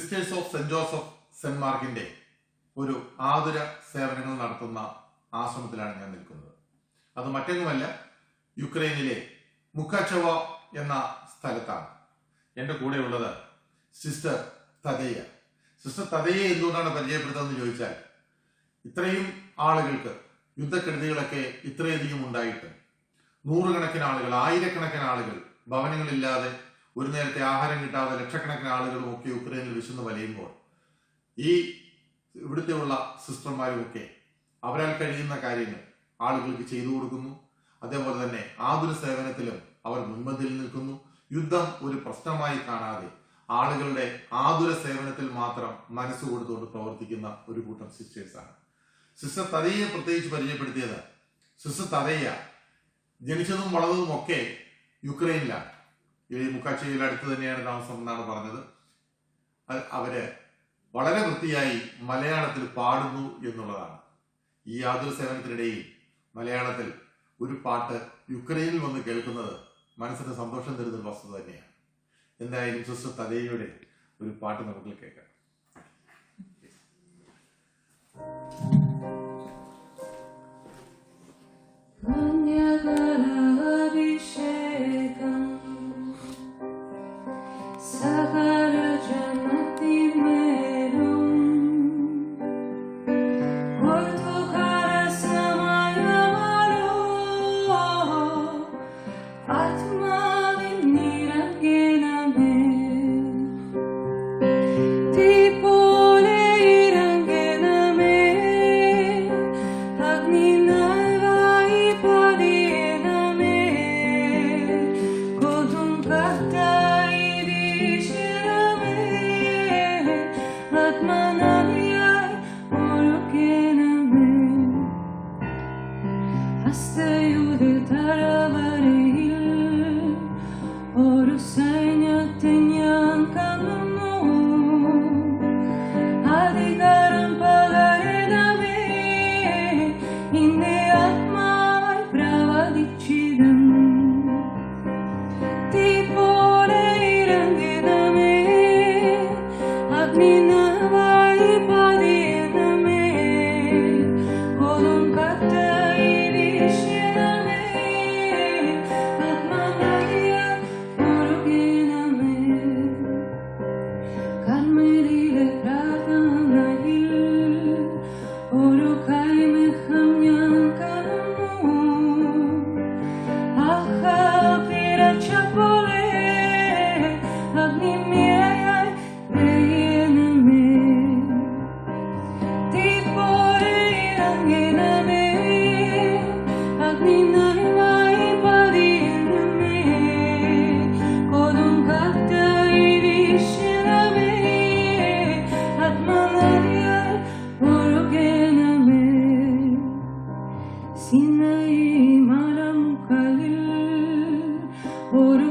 Sisters of saint Joseph saint മാർക്കിന്റെ ഒരു ആതുര സേവനങ്ങൾ നടത്തുന്ന ആശ്രമത്തിലാണ് ഞാൻ നിൽക്കുന്നത്. അത് മറ്റൊന്നുമല്ല യുക്രൈനിലെ മുക്കാച്ചവ എന്ന സ്ഥലത്താണ്. എന്റെ കൂടെയുള്ളത് സിസ്റ്റർ തതയ്യ സിസ്റ്റർ തതയെ എന്തുകൊണ്ടാണ് പരിചയപ്പെടുത്തുന്നത് ചോദിച്ചാൽ ഇത്രയും ആളുകൾക്ക് യുദ്ധക്കെടുതികളൊക്കെ ഇത്രയധികം ഉണ്ടായിട്ട് നൂറുകണക്കിന് ആളുകൾ ആയിരക്കണക്കിന് ആളുകൾ ഭവനങ്ങളില്ലാതെ ഒരു നേരത്തെ ആഹാരം കിട്ടാതെ ലക്ഷക്കണക്കിന് ആളുകളും ഒക്കെ യുക്രൈനിൽ വിശന്ന് വലയുമ്പോൾ ഈ ഇവിടുത്തെയുള്ള സിസ്റ്റർമാരും ഒക്കെ അവരാൽ കഴിയുന്ന കാര്യങ്ങൾ ആളുകൾക്ക് ചെയ്തു കൊടുക്കുന്നു. അതേപോലെ തന്നെ ആതുര സേവനത്തിലും അവർ മുൻപന്തിയിൽ നിൽക്കുന്നു. യുദ്ധം ഒരു പ്രശ്നമായി കാണാതെ ആളുകളുടെ ആതുര സേവനത്തിൽ മാത്രം മനസ്സ് കൊടുത്തുകൊണ്ട് പ്രവർത്തിക്കുന്ന ഒരു കൂട്ടം സിസ്റ്റേഴ്സാണ് സിസ്റ്റർ തതയെ പ്രത്യേകിച്ച് പരിചയപ്പെടുത്തിയത് സിസ്റ്റർ തതയ്യ ജനിച്ചതും വളർന്നതും ഒക്കെ യുക്രൈനിലാണ് ഈ മുക്കാച്ചിയിൽ അടുത്ത് തന്നെയാണ് താമസം എന്നാണ് പറഞ്ഞത്. അവർ വളരെ വൃത്തിയായി മലയാളത്തിൽ പാടുന്നു എന്നുള്ളതാണ്. ഈ യാതൊരു സേവനത്തിനിടയിൽ മലയാളത്തിൽ ഒരു പാട്ട് യുക്രൈനിൽ വന്ന് കേൾക്കുന്നത് മനസ്സിന് സന്തോഷം തരുന്ന വസ്തുത തന്നെയാണ്. എന്തായാലും സിസ്റ്റർ തലയുടെ ഒരു പാട്ട് നമുക്ക് കേൾക്കാം. Manyagarabhishekam ഒരു சினை மரம் கலில் ஒரு